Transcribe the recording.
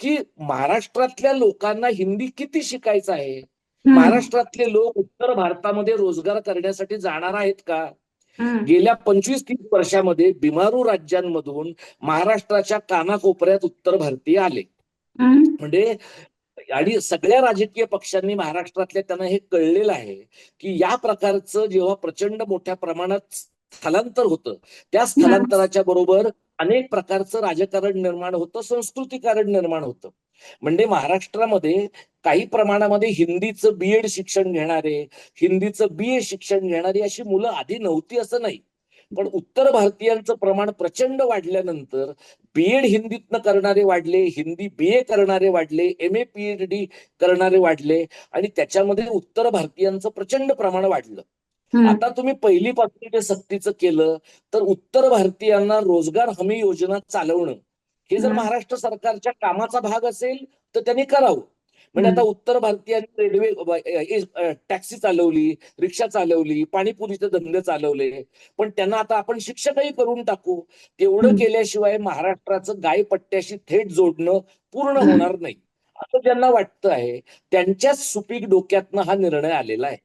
की महाराष्ट्रातल्या लोकांना हिंदी किती शिकायचं आहे? महाराष्ट्रातले लोक उत्तर भारतामध्ये रोजगार करण्यासाठी जाणार आहेत का? गेल्या पंचवीस तीस वर्षामध्ये बिमारू राज्यांमधून महाराष्ट्राच्या कानाकोपऱ्यात उत्तर भारतीय आले. म्हणजे आणि सगळ्या राजकीय पक्षांनी महाराष्ट्रातल्या त्यांना हे कळलेलं आहे की या प्रकारचं जेव्हा प्रचंड मोठ्या प्रमाणात स्थलांतर होतं त्या स्थलांतराच्या बरोबर अनेक प्रकारचं राजकारण निर्माण होतं संस्कृतीकारण निर्माण होतं. म्हणजे महाराष्ट्रामध्ये काही प्रमाणामध्ये हिंदीचं बीएड शिक्षण घेणारे हिंदीचं बी ए शिक्षण घेणारी अशी मुलं आधी नव्हती असं नाही. पण उत्तर भारतीयांचं प्रमाण प्रचंड वाढल्यानंतर बीएड हिंदीतनं करणारे वाढले हिंदी बी ए करणारे वाढले एम ए पीएच डी करणारे वाढले आणि त्याच्यामध्ये उत्तर भारतीयांचं प्रचंड प्रमाण वाढलं. आता तुम्ही पहिलीपासून ते सक्तीचं केलं तर उत्तर भारतीयांना रोजगार हमी योजना चालवणं. हे जर. महाराष्ट्र सरकारच्या कामाचा भाग असेल तर त्यांनी करावं. म्हणजे आता उत्तर भारतीयांनी रेल्वे टॅक्सी चालवली रिक्षा चालवली पाणीपुरीचे धंदे चालवले. पण त्यांना आता आपण शिक्षकही करून टाकू. तेवढं. केल्याशिवाय महाराष्ट्राचं गायपट्ट्याशी थेट जोडणं पूर्ण. होणार नाही. असं ज्यांना वाटतं आहे त्यांच्याच सुपीक डोक्यातनं हा निर्णय आलेला आहे.